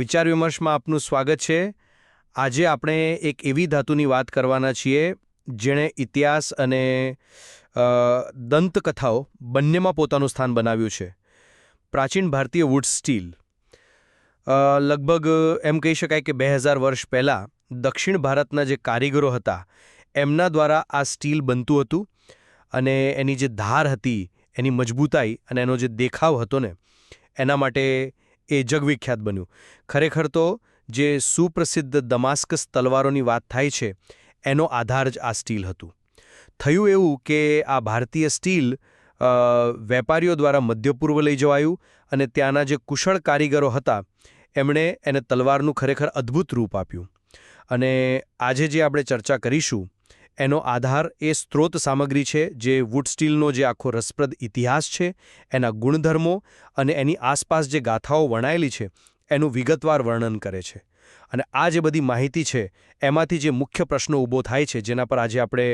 વિચાર વિમર્શમાં આપનું સ્વાગત છે. આજે આપણે એક એવી ધાતુની વાત કરવાના છીએ, જેણે ઇતિહાસ અને દંતકથાઓ બંનેમાં પોતાનું સ્થાન બનાવ્યું છે. પ્રાચીન ભારતીય વુડ સ્ટીલ. લગભગ એમ કહી શકાય કે બે હજાર વર્ષ પહેલાં દક્ષિણ ભારતના જે કારીગરો હતા, એમના દ્વારા આ સ્ટીલ બનતું હતું અને એની જે ધાર હતી, એની મજબૂતાઈ અને એનો જે દેખાવ હતો ને, એના માટે એ જગવિખ્યાત બન્યું. ખરેખર તો, જે સુપ્રસિદ્ધ દમાસ્કસ તલવારોની વાત થાય છે, એનો આધાર જ આ સ્ટીલ હતું. થયું એવું કે આ ભારતીય સ્ટીલ વેપારીઓ દ્વારા મધ્ય પૂર્વ લઈ જવાયું અને ત્યાંના જે કુશળ કારીગરો હતા, એમણે એને તલવારનું ખરેખર અદ્ભુત રૂપ આપ્યું. અને આજે જે આપણે ચર્ચા કરીશું એનો આધાર એ સ્ત્રોત સામગ્રી છે જે વુડ સ્ટીલનો જે આખો રસપ્રદ ઇતિહાસ છે, એના ગુણધર્મો અને એની આસપાસ જે ગાથાઓ વણાયેલી છે, એનું વિગતવાર વર્ણન કરે છે. અને આ જે બધી માહિતી છે, એમાંથી જે મુખ્ય પ્રશ્નો ઊભો થાય છે, જેના પર આજે આપણે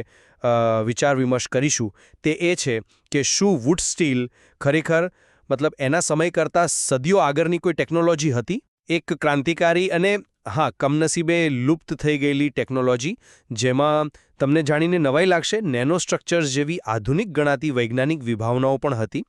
વિચાર વિમર્શ કરીશું, તે એ છે કે શું વુડ સ્ટીલ ખરેખર, મતલબ એના સમય કરતાં સદીઓ આગળની કોઈ ટેકનોલોજી હતી? એક ક્રાંતિકારી અને હા, કમનસીબે લુપ્ત થઈ ગયેલી ટેકનોલોજી, જેમાં તમને જાણીને નવાઈ લાગશે, નેનો સ્ટ્રક્ચર્સ જેવી આધુનિક ગણાતી વૈજ્ઞાનિક વિભાવનાઓ પણ હતી,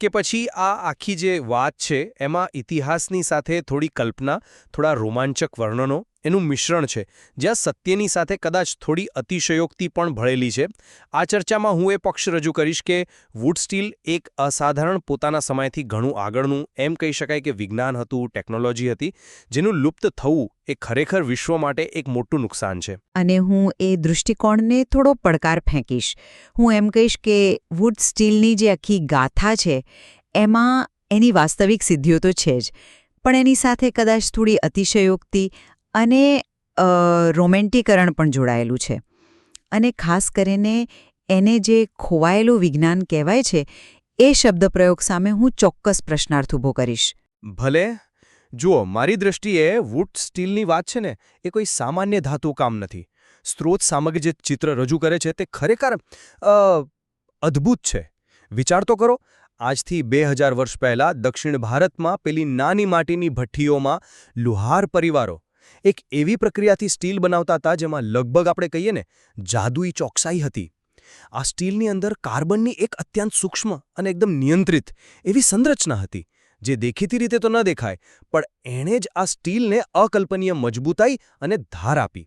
કે પછી આ આખી જે વાત છે, એમાં ઇતિહાસની સાથે થોડી કલ્પના, થોડા રોમાંચક વર્ણનો એનું મિશ્રણ છે, જ્યાં સત્યની સાથે કદાચ થોડી અતિશયોક્તિ પણ ભળેલી છે. આ ચર્ચામાં હું એ પક્ષ રજૂ કરીશ કે વુડ સ્ટીલ એક અસાધારણ પોતાના સમયથી ઘણું આગળનું, એમ કહી શકાય કે વિજ્ઞાન હતું, ટેકનોલોજી હતી, જેનું લુપ્ત થવું એ ખરેખર વિશ્વ માટે એક મોટું નુકસાન છે. અને હું એ દૃષ્ટિકોણને થોડો પડકાર ફેંકીશ. હું એમ કહીશ કે વુડ સ્ટીલની જે આખી ગાથા છે, એમાં એની વાસ્તવિક સિદ્ધિઓ તો છે જ, પણ એની સાથે કદાચ થોડી અતિશયોક્તિ અને રોમેન્ટિકરણ પણ જોડાયેલું છે. અને ખાસ કરીને એને જે ખોવાયેલું વિજ્ઞાન કહેવાય છે, એ શબ્દપ્રયોગ સામે હું ચોક્કસ પ્રશ્નાર્થ ઊભો કરીશ. ભલે, જુઓ, મારી દ્રષ્ટિએ વુડ સ્ટીલની વાત છે ને, એ કોઈ સામાન્ય ધાતુ કામ નથી. સ્ત્રોત સામગ્રી જે ચિત્ર રજૂ કરે છે તે ખરેખર અદ્ભુત છે. વિચાર તો કરો, આજથી બે હજાર વર્ષ પહેલાં દક્ષિણ ભારતમાં પેલી નાની માટીની ભઠ્ઠીઓમાં લુહાર પરિવારો એક એવી પ્રક્રિયાથી સ્ટીલ બનાવતા હતા જેમાં લગભગ આપણે કહીએ ને, જાદુઈ ચોકસાઈ હતી. આ સ્ટીલની અંદર કાર્બનની એક અત્યંત સૂક્ષ્મ અને એકદમ નિયંત્રિત એવી સંરચના હતી, જે દેખીતી રીતે તો ન દેખાય, પણ એણે જ આ સ્ટીલને અકલ્પનીય મજબૂતાઈ અને ધાર આપી.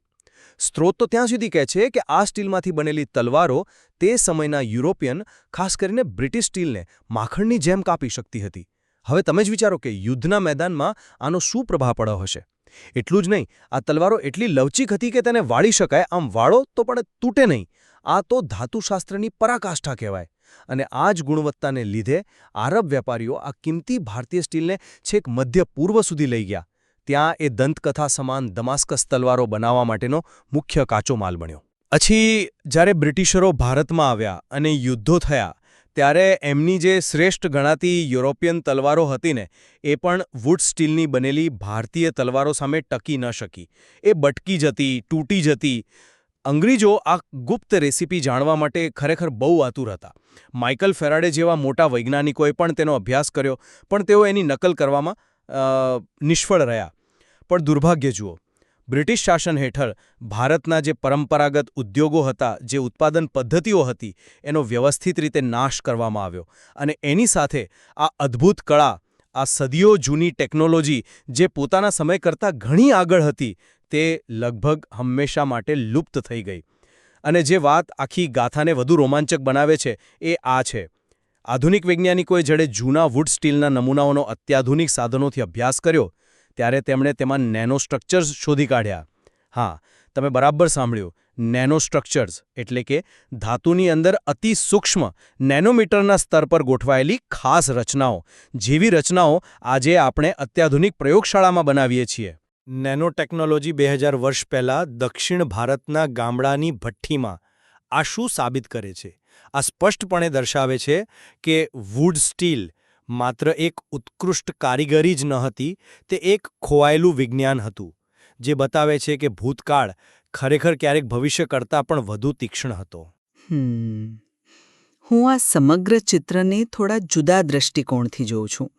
સ્ત્રોત તો ત્યાં સુધી કહે છે કે આ સ્ટીલમાંથી બનેલી તલવારો તે સમયના યુરોપિયન, ખાસ કરીને બ્રિટિશ સ્ટીલને માખણની જેમ કાપી શકતી હતી. હવે તમે જ વિચારો કે યુદ્ધના મેદાનમાં આનો શું પ્રભાવ પડ્યો હશે? એટલું જ નહીં, આ તલવારો એટલી લવચીક હતી કે તેને વાળી શકાય, આમ વાળો તો પણ તૂટે નહીં. આ તો ધાતુશાસ્ત્રની પરાકાષ્ઠા કહેવાય. અને આ જ ગુણવત્તાને લીધે આરબ વેપારીઓ આ કિંમતી ભારતીય સ્ટીલને છેક મધ્ય પૂર્વ સુધી લઈ ગયા. ત્યાં એ દંતકથા સમાન દમાસ્કસ તલવારો બનાવવા માટેનો મુખ્ય કાચો માલ બન્યો. પછી જ્યારે બ્રિટિશરો ભારતમાં આવ્યા અને યુદ્ધો થયા ત્યારે એમની જે શ્રેષ્ઠ ગણાતી યુરોપિયન તલવારો હતી ને એ પણ વુડ સ્ટીલની બનેલી ભારતીય તલવારો સામે ટકી ન શકી. એ બટકી જતી, તૂટી જતી. અંગ્રેજો આ ગુપ્ત રેસીપી જાણવા માટે ખરેખર બહુ આતુર હતા. માઇકલ ફેરાડે જેવા મોટા વૈજ્ઞાનિકોએ પણ તેનો અભ્યાસ કર્યો, પણ તેઓ એની નકલ કરવામાં નિષ્ફળ રહ્યા. પણ દુર્ભાગ્ય જુઓ બ્રિટિશ શાસન હેઠળ ભારતના જે પરંપરાગત ઉદ્યોગો હતા, જે ઉત્પાદન પદ્ધતિઓ હતી, એનો વ્યવસ્થિત રીતે નાશ કરવામાં આવ્યો. અને એની સાથે આ અદ્ભુત કળા, આ સદીઓ જૂની ટેકનોલોજી, જે પોતાના સમય કરતાં ઘણી આગળ હતી, તે લગભગ હંમેશા માટે લુપ્ત થઈ ગઈ. અને જે વાત આખી ગાથાને વધુ રોમાંચક બનાવે છે, એ આ છે. આધુનિક વૈજ્ઞાનિકોએ જડે જૂના વુડ સ્ટીલના નમૂનાઓનો અત્યાધુનિક સાધનોથી અભ્યાસ કર્યો ત્યારે તેમણે તેમાં નેનો સ્ટ્રક્ચર્સ શોધી કાઢ્યા. હા, તમે બરાબર સાંભળ્યું. નેનો સ્ટ્રક્ચર્સ એટલે કે ધાતુની અંદર અતિ સૂક્ષ્મ નેનોમીટરના સ્તર પર ગોઠવાયેલી ખાસ રચનાઓ, જેવી રચનાઓ આજે આપણે અત્યાધુનિક પ્રયોગશાળામાં બનાવીએ છીએ. નેનો ટેકનોલોજી બે હજાર વર્ષ પહેલાં દક્ષિણ ભારતના ગામડાની ભઠ્ઠીમાં આ શું સાબિત કરે છે. આ સ્પષ્ટપણે દર્શાવે છે કે વુડ સ્ટીલ માત્ર એક ઉત્કૃષ્ટ કારીગરી જ ન હતી, તે એક ખોવાયેલું વિજ્ઞાન હતું, જે બતાવે છે કે ભૂતકાળ ખરેખર ક્યારેક ભવિષ્ય કરતાં પણ વધુ તીક્ષ્ણ હતો. હું આ સમગ્ર ચિત્રને થોડા જુદા દ્રષ્ટિકોણથી જોઉં છું.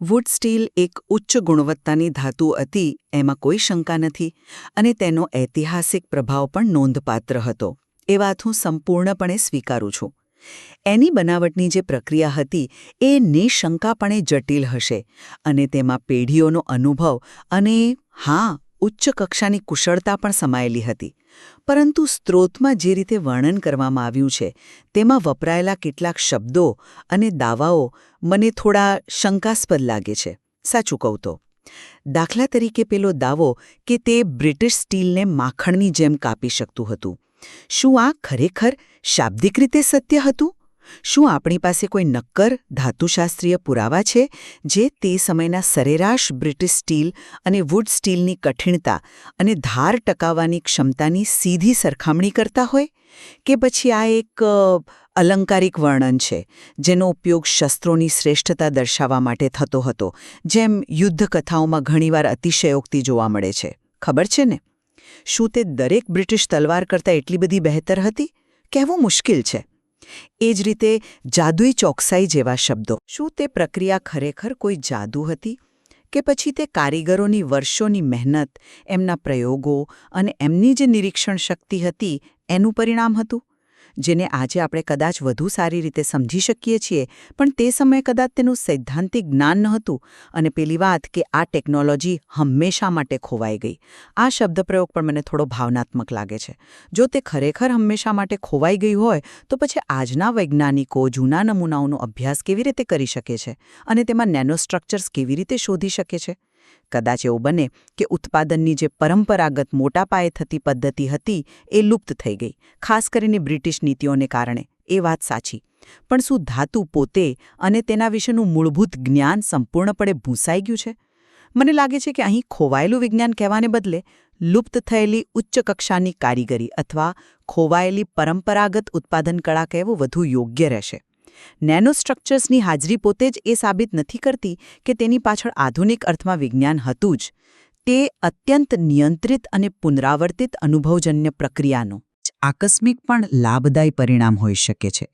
વુડ સ્ટીલ એક ઉચ્ચ ગુણવત્તાની ધાતુ હતી, એમાં કોઈ શંકા નથી, અને તેનો ઐતિહાસિક પ્રભાવ પણ નોંધપાત્ર હતો. એ વાત હું સંપૂર્ણપણે સ્વીકારું છું. એની બનાવટની જે પ્રક્રિયા હતી એ નિશંકાપણે જટિલ હશે અને તેમાં પેઢીઓનો અનુભવ અને, હા, ઉચ્ચ કક્ષાની કુશળતા પણ સમાયેલી હતી. પરંતુ સ્ત્રોતમાં જે રીતે વર્ણન કરવામાં આવ્યું છે, તેમાં વપરાયેલા કેટલાક શબ્દો અને દાવાઓ મને થોડા શંકાસ્પદ લાગે છે. સાચું કહું તો. દાખલા તરીકે પેલો દાવો કે તે બ્રિટિશ સ્ટીલને માખણની જેમ કાપી શકતું હતું. શું આ ખરેખર શાબ્દિક રીતે સત્ય હતું? શું આપણી પાસે કોઈ નક્કર, ધાતુશાસ્ત્રીય પુરાવા છે, જે તે સમયના સરેરાશ બ્રિટિશ સ્ટીલ અને વુડ સ્ટીલની કઠિનતા અને ધાર ટકાવવાની ક્ષમતાની સીધી સરખામણી કરતા હોય? કે પછી આ એક અલંકારિક વર્ણન છે, જેનો ઉપયોગ શસ્ત્રોની શ્રેષ્ઠતા દર્શાવવા માટે થતો હતો, જેમ યુદ્ધ કથાઓમાં ઘણીવાર અતિશયોક્તિ જોવા મળે છે? ખબર છે ને? શું તે દરેક બ્રિટિશ તલવાર કરતાં એટલી બધી બહેતર હતી? કહેવું મુશ્કેલ છે. એ જ રીતે જાદુઈ ચોકસાઈ જેવા શબ્દો. શું તે પ્રક્રિયા ખરેખર કોઈ જાદુ હતી? કે પછી તે કારીગરોની વર્ષોની મહેનત, એમના પ્રયોગો અને એમની જે નિરીક્ષણ શક્તિ હતી, એનું પરિણામ હતું? જેને આજે આપણે કદાચ વધુ સારી રીતે સમજી શકીએ છીએ, પણ તે સમયે કદાચ તેનું સૈદ્ધાંતિક જ્ઞાન નહોતું અને પેલી વાત કે આ ટેકનોલોજી હંમેશા માટે ખોવાઈ ગઈ. આ શબ્દપ્રયોગ પણ મને થોડો ભાવનાત્મક લાગે છે. જો તે ખરેખર હંમેશા માટે ખોવાઈ ગઈ હોય, તો પછી આજના વૈજ્ઞાનિકો જૂના નમૂનાઓનો અભ્યાસ કેવી રીતે કરી શકે છે અને તેમાં નેનોસ્ટ્રક્ચર્સ કેવી રીતે શોધી શકે છે? કદાચ એવું બને કે ઉત્પાદનની જે પરંપરાગત મોટા પાયે થતી પદ્ધતિ હતી એ લુપ્ત થઈ ગઈ, ખાસ કરીને બ્રિટિશ નીતિઓને કારણે. એ વાત સાચી. પણ શું ધાતુ પોતે અને તેના વિશેનું મૂળભૂત જ્ઞાન સંપૂર્ણપણે ભૂંસાઈ ગયું છે? મને લાગે છે કે અહીં ખોવાયેલું વિજ્ઞાન કહેવાને બદલે લુપ્ત થયેલી ઉચ્ચ કક્ષાની કારીગરી અથવા ખોવાયેલી પરંપરાગત ઉત્પાદન કળા કહેવું વધુ યોગ્ય રહેશે. નેનોસ્ટ્રક્ચર્સની હાજરી પોતે જ એ સાબિત નથી કરતી કે તેની પાછળ આધુનિક અર્થમાં વિજ્ઞાન હતું જ. તે અત્યંત નિયંત્રિત અને પુનરાવર્તિત અનુભવજન્ય પ્રક્રિયાનો આકસ્મિક પણ લાભદાયી પરિણામ હોઈ શકે છે.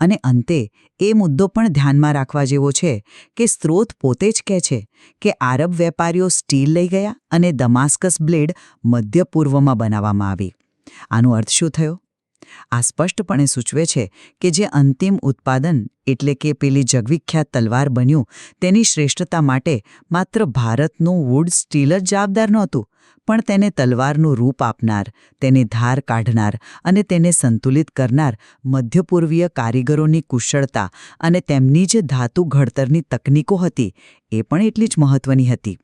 અને અંતે, એ મુદ્દો પણ ધ્યાનમાં રાખવા જેવો છે કે સ્ત્રોત પોતે જ કહે છે કે આરબ વેપારીઓ સ્ટીલ લઈ ગયા અને દમાસ્કસ બ્લેડ મધ્ય પૂર્વમાં બનાવવામાં આવી. આનો અર્થ શું થયો? આ સ્પષ્ટપણે સૂચવે છે કે જે અંતિમ ઉત્પાદન એટલે કે પેલી જગવિખ્યાત તલવાર બન્યું તેની શ્રેષ્ઠતા માટે માત્ર ભારતનું વુડ સ્ટીલ જ જવાબદાર નહોતું, પણ તેને તલવારનું રૂપ આપનાર, તેને ધાર કાઢનાર અને તેને સંતુલિત કરનાર મધ્યપૂર્વીય કારીગરોની કુશળતા અને તેમની જે ધાતુ ઘડતરની તકનીકો હતી એ પણ એટલી જ મહત્વની હતી.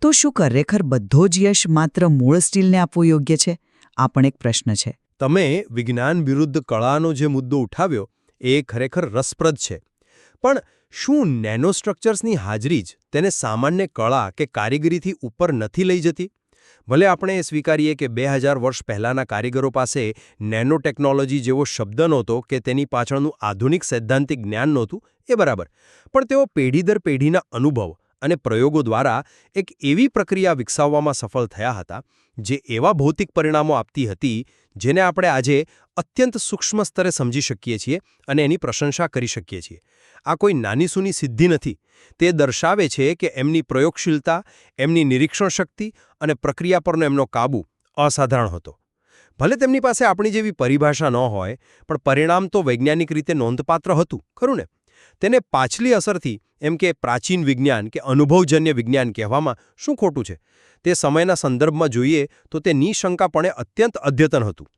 તો શું ખરેખર બધો જ યશ માત્ર મૂળ સ્ટીલને આપવું યોગ્ય છે? આ પણ એક પ્રશ્ન છે. તમે વિજ્ઞાન વિરુદ્ધ કળાનો જે મુદ્દો ઉઠાવ્યો, એ ખરેખર રસપ્રદ છે. પણ શું નેનોસ્ટ્રક્ચર્સની હાજરી જ તેને સામાન્ય કળા કે કારીગરીથી ઉપર નથી લઈ જતી? ભલે આપણે એ સ્વીકારીએ કે બે વર્ષ પહેલાંના કારીગરો પાસે નેનો ટેકનોલોજી જેવો શબ્દ નહોતો કે તેની પાછળનું આધુનિક સૈદ્ધાંતિક જ્ઞાન નહોતું, એ બરાબર. પણ તેઓ પેઢી દર પેઢીના અનુભવ અને પ્રયોગો દ્વારા એક એવી પ્રક્રિયા વિકસાવવામાં સફળ થયા હતા, જે એવા ભૌતિક પરિણામો આપતી હતી, જેને આપણે આજે અત્યંત સૂક્ષ્મ સ્તરે સમજી શકીએ છીએ અને એની પ્રશંસા કરી શકીએ છીએ. આ કોઈ નાનીસૂની સિદ્ધિ નથી. તે દર્શાવે છે કે એમની પ્રયોગશીલતા, એમની નિરીક્ષણ શક્તિ અને પ્રક્રિયા પરનો એમનો કાબૂ અસાધારણ હતો. ભલે તેમની પાસે આપણી જેવી પરિભાષા ન હોય, પણ પરિણામ તો વૈજ્ઞાનિક રીતે નોંધપાત્ર હતું, ખરું ને? તેને પાછલી અસરથી, એમ કે પ્રાચીન વિજ્ઞાન કે અનુભવજન્ય વિજ્ઞાન કહેવામાં શું ખોટું છે? તે સમયના સંદર્ભમાં જોઈએ તો તે નિશંકાપણે અત્યંત અદ્યતન હતું.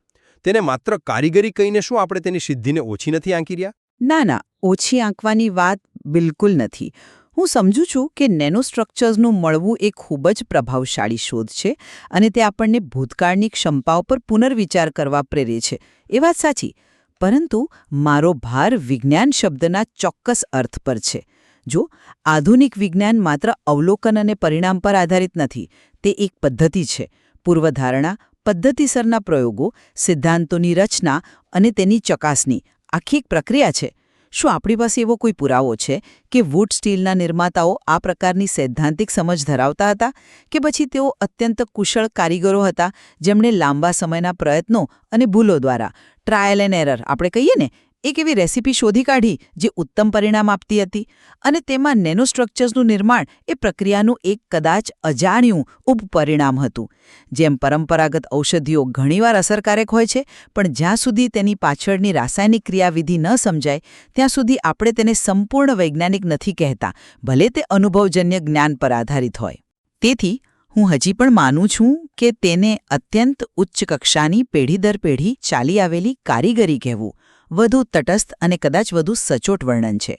તેને માત્ર કારીગરી કહીને શું આપણે તેની સિદ્ધિને ઓછી નથી આંકી રહ્યા? ના ના, ઓછી આંકવાની વાત બિલકુલ નથી. હું સમજુ છું કે નેનોસ્ટ્રક્ચર્સનું મળવું એ ખૂબ જ પ્રભાવશાળી શોધ છે અને તે આપણને ભૂતકાળની ક્ષમતાઓ પર પુનર્વિચાર કરવા પ્રેરે છે. એ વાત સાચી. પરંતુ મારો ભાર વિજ્ઞાન શબ્દના ચોક્કસ અર્થ પર છે. જો આધુનિક વિજ્ઞાન માત્ર અવલોકન અને પરિણામ પર આધારિત નથી, તે એક પદ્ધતિ છે. પૂર્વધારણા, પદ્ધતિસરના પ્રયોગો, સિદ્ધાંતોની રચના અને તેની ચકાસણી આખી એક પ્રક્રિયા છે. શું આપણી પાસે એવો કોઈ પુરાવો છે કે વુડ સ્ટીલના નિર્માતાઓ આ પ્રકારની સૈદ્ધાંતિક સમજ ધરાવતા હતા કે પછી તેઓ અત્યંત કુશળ કારીગરો હતા જેમણે લાંબા સમયના પ્રયત્નો અને ભૂલો દ્વારા ટ્રાયલ એન્ડ એરર આપણે કહીએ ને એક એવી રેસીપી શોધી કાઢી જે ઉત્તમ પરિણામ આપતી હતી અને તેમાં નેનોસ્ટ્રક્ચર્સનું નિર્માણ એ પ્રક્રિયાનું એક કદાચ અજાણ્યું ઉપપરિણામ હતું. જેમ પરંપરાગત ઔષધિઓ ઘણીવાર અસરકારક હોય છે, પણ જ્યાં સુધી તેની પાછળની રાસાયણિક ક્રિયાવિધિ ન સમજાય, ત્યાં સુધી આપણે તેને સંપૂર્ણ વૈજ્ઞાનિક નથી કહેતા, ભલે તે અનુભવજન્ય જ્ઞાન પર આધારિત હોય. તેથી, હું હજી પણ માનું છું કે તેને અત્યંત ઉચ્ચ કક્ષાની પેઢી દર પેઢી ચાલી આવેલી કારીગરી કહેવું વધુ તટસ્થ અને કદાચ વધુ સચોટ વર્ણન છે.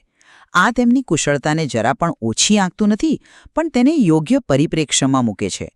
આ તેમની કુશળતાને જરા પણ ઓછી આંકતું નથી, પણ તેને યોગ્ય પરિપ્રેક્ષ્યમાં મૂકે છે.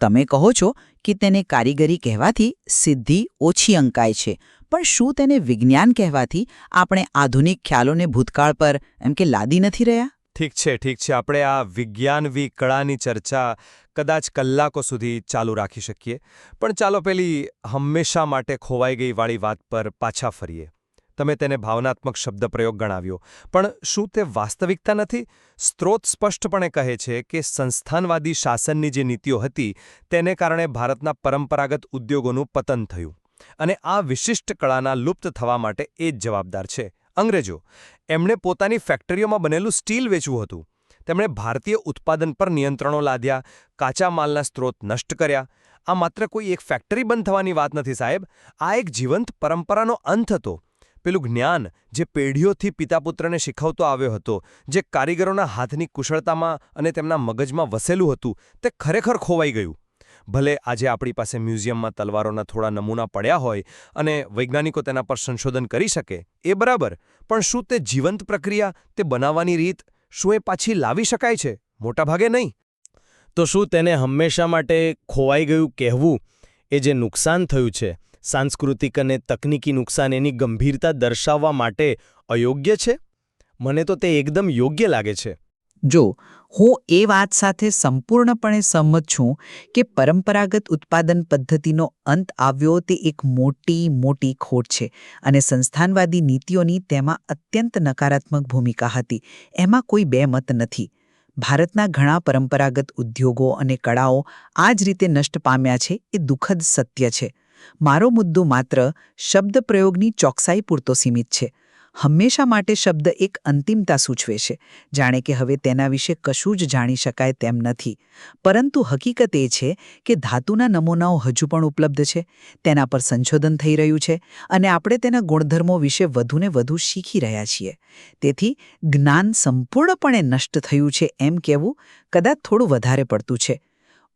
તમે કહો છો કે તેને કારીગરી કહેવાથી સિદ્ધિ ઓછી અંકાય છે, પણ શું તેને વિજ્ઞાન કહેવાથી આપણે આધુનિક ખ્યાલોને ભૂતકાળ પર એમ કે લાદી નથી રહ્યા? ઠીક છે ઠીક છે. આપણે આ વિજ્ઞાનવી કળાની ચર્ચા કદાચ કલાકો સુધી ચાલુ રાખી શકીએ. પણ ચાલો પેલી હંમેશા માટે ખોવાઈ ગઈ વાળી વાત પર પાછા ફરીએ. તમે તેને ભાવનાત્મક શબ્દપ્રયોગ ગણાવ્યો. પણ શું તે વાસ્તવિકતા નથી? સ્ત્રોત સ્પષ્ટપણે કહે છે કે સંસ્થાનવાદી શાસનની જે નીતિઓ હતી, તેને કારણે ભારતના પરંપરાગત ઉદ્યોગોનું પતન થયું. અને આ વિશિષ્ટ કળાના લુપ્ત થવા માટે એ જ જવાબદાર છે. અંગ્રેજો, એમણે પોતાની ફેક્ટરીઓમાં બનેલું સ્ટીલ વેચવું હતું. તેમણે ભારતીય ઉત્પાદન પર નિયંત્રણો લાદ્યા, કાચા માલના સ્ત્રોત નષ્ટ કર્યા. આ માત્ર કોઈ એક ફેક્ટરી બંધ થવાની વાત નથી સાહેબ. આ એક જીવંત પરંપરાનો અંત હતો. પેલું જ્ઞાન જે પેઢીઓથી પિતાપુત્રને શીખવતો આવ્યો હતો, જે કારીગરોના હાથની કુશળતામાં અને તેમના મગજમાં વસેલું હતું, તે ખરેખર ખોવાઈ ગયું. ભલે આજે આપણી પાસે મ્યુઝિયમમાં તલવારોના થોડા નમૂના પડ્યા હોય અને વૈજ્ઞાનિકો તેના પર સંશોધન કરી શકે, એ બરાબર, પણ શું તે જીવંત પ્રક્રિયા, તે બનાવવાની રીત, શું એ પાછી લાવી શકાય છે? મોટાભાગે નહીં. તો શું તેને હંમેશા માટે ખોવાઈ ગયું કહેવું એ જે નુકસાન થયું છે સાંસ્કૃતિક અને તકનીકી નુકસાન એની ગંભીરતા દર્શાવવા માટે અયોગ્ય છે? મને તો તે એકદમ યોગ્ય લાગે છે. જો, હું એ વાત સાથે સંપૂર્ણપણે સંમત છું કે પરંપરાગત ઉત્પાદન પદ્ધતિનો અંત આવ્યો તે એક મોટી મોટી ખોટ છે અને સંસ્થાનવાદી નીતિઓની તેમાં અત્યંત નકારાત્મક ભૂમિકા હતી. એમાં કોઈ બે મત નથી. ભારતના ઘણા પરંપરાગત ઉદ્યોગો અને કળાઓ આ જ રીતે નષ્ટ પામ્યા છે એ દુઃખદ સત્ય છે. મારો મુદ્દો માત્ર શબ્દ પ્રયોગની ચોકસાઈ પૂરતો સીમિત છે. હંમેશા માટે શબ્દ એક અંતિમતા સૂચવે છે. જાણે કે હવે તેના વિશે કશું જ જાણી શકાય તેમ નથી. પરંતુ હકીકત એ છે કે ધાતુના નમૂનાઓ હજુ પણ ઉપલબ્ધ છે. તેના પર સંશોધન થઈ રહ્યું છે અને આપણે તેના ગુણધર્મો વિશે વધુને વધુ શીખી રહ્યા છીએ. તેથી જ્ઞાન સંપૂર્ણપણે નષ્ટ થયું છે એમ કહેવું કદાચ થોડું વધારે પડતું છે.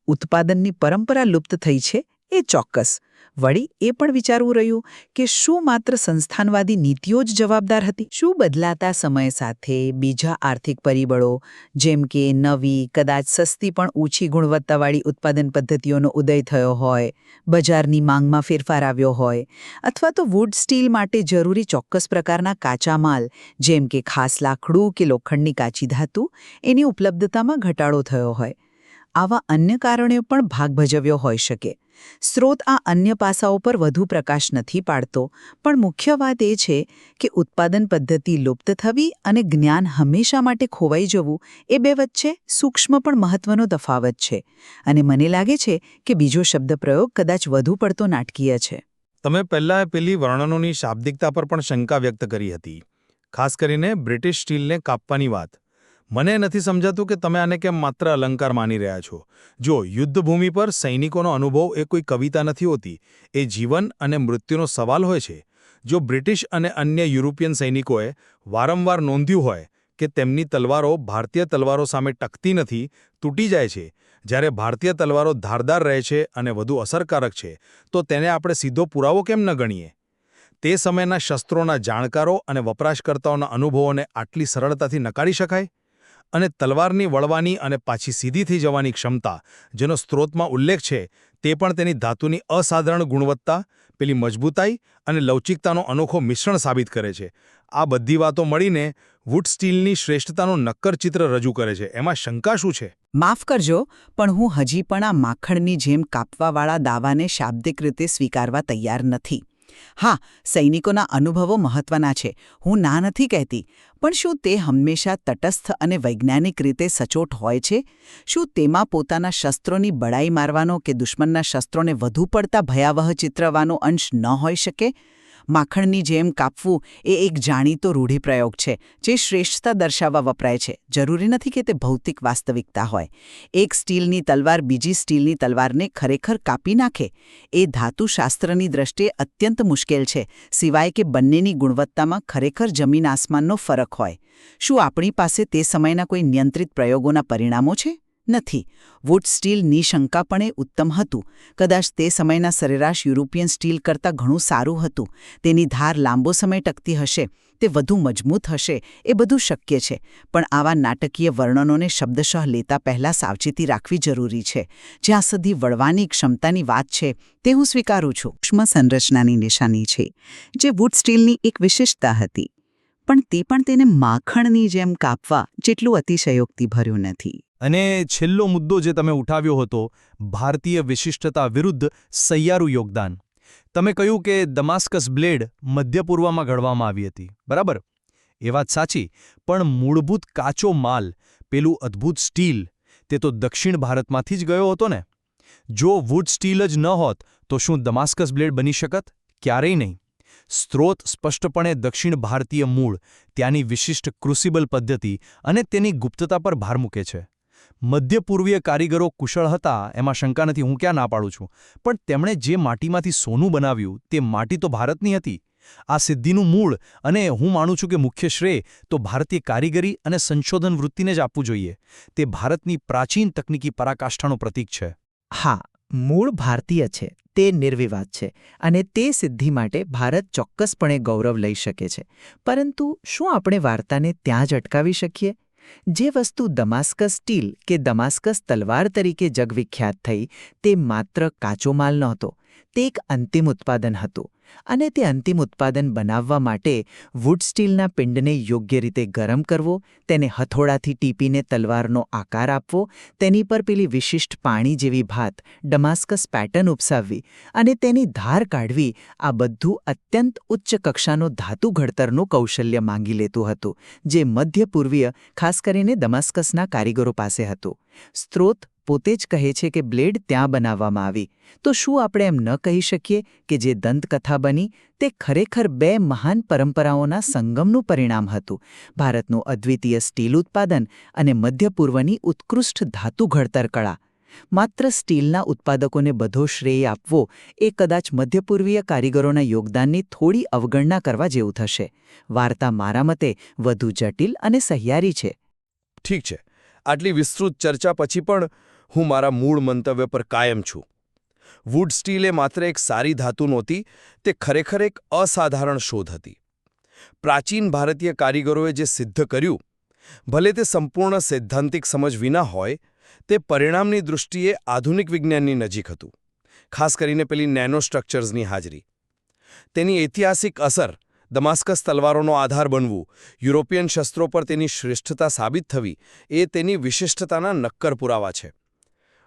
ઉત્પાદનની પરંપરા લુપ્ત થઈ છે એ ચોક્કસ. વળી એ પણ વિચારવું રહ્યું કે શું માત્ર સંસ્થાનવાદી નીતિઓ જ જવાબદાર હતી? શું બદલાતા સમય સાથે બીજા આર્થિક પરિબળો, જેમ કે નવી, કદાચ સસ્તી પણ ઓછી ગુણવત્તાવાળી ઉત્પાદન પદ્ધતિઓનો ઉદય થયો હોય, બજારની માંગમાં ફેરફાર આવ્યો હોય, અથવા તો વુડ સ્ટીલ માટે જરૂરી ચોક્કસ પ્રકારના કાચા માલ, જેમ કે ખાસ લાકડું કે લોખંડની કાચી ધાતુ, એની ઉપલબ્ધતામાં ઘટાડો થયો હોય. આવા અન્ય કારણો પણ ભાગ ભજવ્યો હોઈ શકે. સ્ત્રોત આ અન્ય પાસાઓ પર વધુ પ્રકાશ નથી પાડતો. પણ મુખ્ય વાત એ છે કે ઉત્પાદન પદ્ધતિ લુપ્ત થવી અને જ્ઞાન હંમેશા માટે ખોવાઈ જવું એ બે વચ્ચે સૂક્ષ્મ પણ મહત્વનો તફાવત છે. અને મને લાગે છે કે બીજો શબ્દ પ્રયોગ કદાચ વધુ પડતો નાટકીય છે. તમે પહેલાં પેલી વર્ણનોની શાબ્દિકતા પર પણ શંકા વ્યક્ત કરી હતી. ખાસ કરીને બ્રિટિશ સ્ટીલને કાપવાની વાત. મને નથી સમજાતું કે તમે આને કેમ માત્ર અલંકાર માની રહ્યા છો. જો યુદ્ધભૂમિ પર સૈનિકોનો અનુભવ એ કોઈ કવિતા નથી હોતી, એ જીવન અને મૃત્યુનો સવાલ હોય છે. જો બ્રિટિશ અને અન્ય યુરોપિયન સૈનિકોએ વારંવાર નોંધ્યું હોય કે તેમની તલવારો ભારતીય તલવારો સામે ટકતી નથી, તૂટી જાય છે, જ્યારે ભારતીય તલવારો ધારદાર રહે છે અને વધુ અસરકારક છે, તો તેને આપણે સીધો પુરાવો કેમ ન ગણીએ? તે સમયના શસ્ત્રોના જાણકારો અને વપરાશકર્તાઓના અનુભવોને આટલી સરળતાથી નકારી શકાય? અને તલવારની વળવાની અને પાછી સીધી થઈ જવાની ક્ષમતા, જેનો સ્ત્રોતમાં ઉલ્લેખ છે, તે પણ તેની ધાતુની અસાધારણ ગુણવત્તા, પેલી મજબૂતાઈ અને લવચિકતાનો અનોખો મિશ્રણ સાબિત કરે છે. આ બધી વાતો મળીને વુડ સ્ટીલની શ્રેષ્ઠતાનું નક્કર ચિત્ર રજૂ કરે છે. એમાં શંકા શું છે? માફ કરજો, પણ હું હજી પણ આ માખણની જેમ કાપવાવાળા દાવાને શાબ્દિક રીતે સ્વીકારવા તૈયાર નથી. હા, સૈનિકોના અનુભવો મહત્વના છે. હું ના નથી કહેતી, પણ શું તે હંમેશા તટસ્થ અને વૈજ્ઞાનિક રીતે સચોટ હોય છે? શું તેમાં પોતાના શસ્ત્રોની બડાઈ મારવાનો કે દુશ્મનના શસ્ત્રોને વધુ પડતા ભયાવહ ચિત્રવાનો અંશ ન હોઈ શકે? માખણની જેમ કાપવું એ એક જાણીતો રૂઢિપ્રયોગ છે, જે શ્રેષ્ઠતા દર્શાવવા વપરાય છે. જરૂરી નથી કે તે ભૌતિક વાસ્તવિકતા હોય. એક સ્ટીલની તલવાર બીજી સ્ટીલની તલવારને ખરેખર કાપી નાખે, એ ધાતુશાસ્ત્રની દ્રષ્ટિએ અત્યંત મુશ્કેલ છે, સિવાય કે બંનેની ગુણવત્તામાં ખરેખર જમીન આસમાનનો ફરક હોય. શું આપણી પાસે તે સમયના કોઈ નિયંત્રિત પ્રયોગોના પરિણામો છે? નથી. વુડ સ્ટીલ નિશંકાપણે ઉત્તમ હતું. કદાચ તે સમયના સરેરાશ યુરોપિયન સ્ટીલ કરતાં ઘણું સારું હતું. તેની ધાર લાંબો સમય ટકતી હશે. તે વધુ મજબૂત હશે. એ બધું શક્ય છે. પણ આવા નાટકીય વર્ણનોને શબ્દશઃ લેતા પહેલાં સાવચેતી રાખવી જરૂરી છે. જ્યાં સુધી વળવાની ક્ષમતાની વાત છે, તે હું સ્વીકારું છું. સૂક્ષ્મ સંરચનાની નિશાની છે, જે વુડ સ્ટીલની એક વિશેષતા હતી. પણ તે પણ તેને માખણની જેમ કાપવા જેટલું અતિશયોક્તિભર્યું નથી. અને છેલ્લો મુદ્દો જે તમે ઉઠાવ્યો હતો, ભારતીય વિશિષ્ટતા વિરુદ્ધ સૈયારું યોગદાન. તમે કહ્યું કે દમાસ્કસ બ્લેડ મધ્ય પૂર્વમાં ઘડવામાં આવી હતી, બરાબર? એ વાત સાચી, પણ મૂળભૂત કાચો માલ, પેલું અદ્ભુત સ્ટીલ, તે તો દક્ષિણ ભારતમાંથી જ ગયો હતો ને. જો વુડ સ્ટીલ જ ન હોત, તો શું દમાસ્કસ બ્લેડ બની શકત? ક્યારેય નહીં. સ્ત્રોત સ્પષ્ટપણે દક્ષિણ ભારતીય મૂળ, ત્યાંની વિશિષ્ટ ક્રુસિબલ પદ્ધતિ અને તેની ગુપ્તતા પર ભાર મૂકે છે. મધ્ય પૂર્વીય કારીગરો કુશળ હતા, એમાં શંકા નથી, હું ક્યાં ના પાડું છું. પણ તેમણે જે માટીમાંથી સોનું બનાવ્યું, તે માટી તો ભારતની હતી. આ સિદ્ધિનું મૂળ, અને હું માનું છું કે મુખ્ય શ્રેય, તો ભારતીય કારીગરી અને સંશોધન વૃત્તિને જ આપવું જોઈએ. તે ભારતની પ્રાચીન તકનીકી પરાકાષ્ઠાનું પ્રતીક છે. હા, મૂળ ભારતીય છે, તે નિર્વિવાદ છે, અને તે સિદ્ધિ માટે ભારત ચોક્કસપણે ગૌરવ લઈ શકે છે. પરંતુ શું આપણે વાર્તાને ત્યાં જ અટકાવી શકીએ? જે વસ્તુ દમાસ્કસ સ્ટીલ કે દમાસ્કસ તલવાર તરીકે જગવિખ્યાત થઈ તે માત્ર કાચો માલ નહોતો, તે એક અંતિમ ઉત્પાદન હતું. અને તે અંતિમ ઉત્પાદન બનાવવા માટે વુડ સ્ટીલના પિંડને યોગ્ય રીતે ગરમ કરવો, તેને હથોડાથી ટીપીને તલવારનો આકાર આપવો, તેની પર પેલી વિશિષ્ટ પાણી જેવી ભાત ડમાસ્કસ પેટર્ન ઉપસાવવી અને તેની ધાર કાઢવી, આ બધું અત્યંત ઉચ્ચ કક્ષાનો ધાતુ ઘડતરનું કૌશલ્ય માંગી લેતું હતું, જે મધ્ય પૂર્વીય, ખાસ કરીને દમાસ્કસના કારીગરો પાસે હતું. સ્ત્રોત પોતે જ કહે છે કે બ્લેડ ત્યાં બનાવવામાં આવી. તો શું આપણે એમ ન કહી શકીએ કે જે દંતકથા બની, તે ખરેખર બે મહાન પરંપરાઓના સંગમનું પરિણામ હતું? ભારતનું અદ્વિતીય સ્ટીલ ઉત્પાદન અને મધ્ય પૂર્વની ઉત્કૃષ્ટ ધાતુ ઘડતર કળા. માત્ર સ્ટીલના ઉત્પાદકોને બધો શ્રેય આપવો એ કદાચ મધ્યપૂર્વીય કારીગરોના યોગદાનની થોડી અવગણના કરવા જેવું થશે. વાર્તા મારા મતે વધુ જટિલ અને સહિયારી છે. ઠીક છે. આટલી વિસ્તૃત ચર્ચા પછી પણ હું મારા મૂળ મંતવ્ય પર કાયમ છું. વુડ સ્ટીલ એ માત્ર એક સારી ધાતુ નહોતી, તે ખરેખર એક અસાધારણ શોધ હતી. પ્રાચીન ભારતીય કારીગરોએ જે સિદ્ધ કર્યું, ભલે તે સંપૂર્ણ સૈદ્ધાંતિક સમજ વિના હોય, તે પરિણામની દૃષ્ટિએ આધુનિક વિજ્ઞાનની નજીક હતું, ખાસ કરીને પેલી નેનો સ્ટ્રક્ચર્સની હાજરી. તેની ઐતિહાસિક અસર, દમાસ્કસ તલવારોનો આધાર બનવું, યુરોપિયન શસ્ત્રો પર તેની શ્રેષ્ઠતા સાબિત થવી, એ તેની વિશિષ્ટતાના નક્કર પુરાવા છે.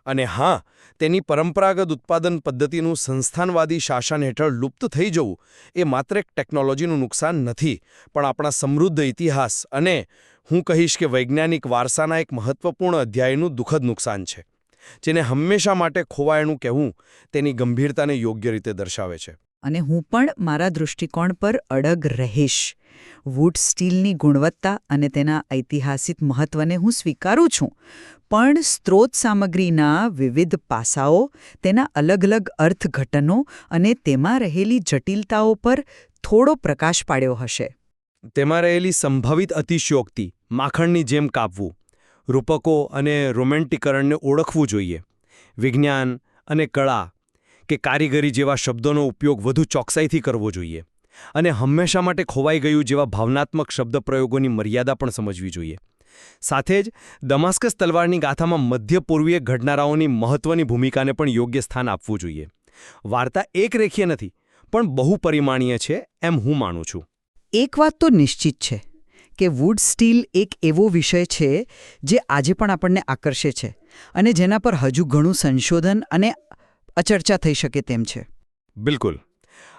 અને હા, તેની પરંપરાગત ઉત્પાદન પદ્ધતિનું સંસ્થાનવાદી શાસન હેઠળ લુપ્ત થઈ જવું એ માત્ર એક ટેકનોલોજીનું નુકસાન નથી, પણ આપણા સમૃદ્ધ ઇતિહાસ અને, હું કહીશ કે વૈજ્ઞાનિક વારસાના એક મહત્વપૂર્ણ અધ્યાયનું દુઃખદ નુકસાન છે, જેને હંમેશા માટે ખોવાયેલું કહેવું તેની ગંભીરતાને યોગ્ય રીતે દર્શાવે છે. અને હું પણ મારા દૃષ્ટિકોણ પર અડગ રહીશ. વુડ સ્ટીલની ગુણવત્તા અને તેના ઐતિહાસિક મહત્વને હું સ્વીકારું છું. પણ સ્ત્રોત સામગ્રીના વિવિધ પાસાઓ, તેના અલગ અલગ અર્થઘટનો અને તેમાં રહેલી જટિલતાઓ પર થોડો પ્રકાશ પાડ્યો હશે. તેમાં રહેલી સંભવિત અતિશયોક્તિ, માખણની જેમ કાપવું, રૂપકો અને રોમેન્ટિકરણને ઓળખવું જોઈએ, વિજ્ઞાન અને કળા કે કારીગરી જેવા શબ્દોનો ઉપયોગ વધુ ચોકસાઈથી કરવો જોઈએ અને હંમેશા માટે ખોવાઈ ગયું જેવા ભાવનાત્મક શબ્દ પ્રયોગોની મર્યાદા પણ સમજવી જોઈએ. સાથે જ દમાસ્કસ તલવારની ગાથામાં મધ્ય પૂર્વીય ઘડનારાઓની મહત્વની ભૂમિકાને પણ યોગ્ય સ્થાન આપવું જોઈએ. વાર્તા એક રેખીય નથી પણ બહુપરિમાણીય છે એમ હું માનું છું. એક વાત તો નિશ્ચિત છે કે વુડ સ્ટીલ એક એવો વિષય છે જે આજે પણ આપણને આકર્ષે છે અને જેના પર હજુ ઘણું સંશોધન અને અચર્ચા થઈ શકે તેમ છે. બિલકુલ.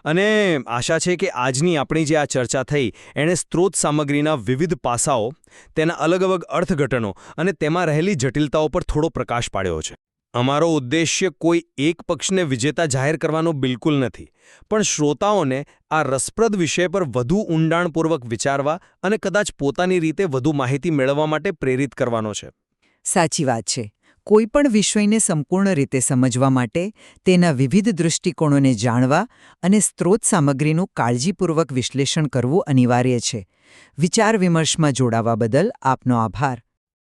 અને આશા છે કે આજની આપણી જે આ ચર્ચા થઈ, એણે સ્ત્રોત સામગ્રીના વિવિધ પાસાઓ, તેના અલગ અલગ અર્થઘટનો અને તેમાં રહેલી જટિલતાઓ પર થોડો પ્રકાશ પાડ્યો છે. અમારો ઉદ્દેશ્ય કોઈ એક પક્ષને વિજેતા જાહેર કરવાનો બિલકુલ નથી, પણ શ્રોતાઓને આ રસપ્રદ વિષય પર વધુ ઊંડાણપૂર્વક વિચારવા અને કદાચ પોતાની રીતે વધુ માહિતી મેળવવા માટે પ્રેરિત કરવાનો છે. સાચી વાત છે. કોઈ પણ વિષયને સંપૂર્ણ રીતે સમજવા માટે તેના વિવિધ દૃષ્ટિકોણોને જાણવા અને સ્ત્રોત સામગ્રીનું કાળજીપૂર્વક વિશ્લેષણ કરવું અનિવાર્ય છે. વિચાર વિમર્શમાં જોડાવા બદલ આપનો આભાર.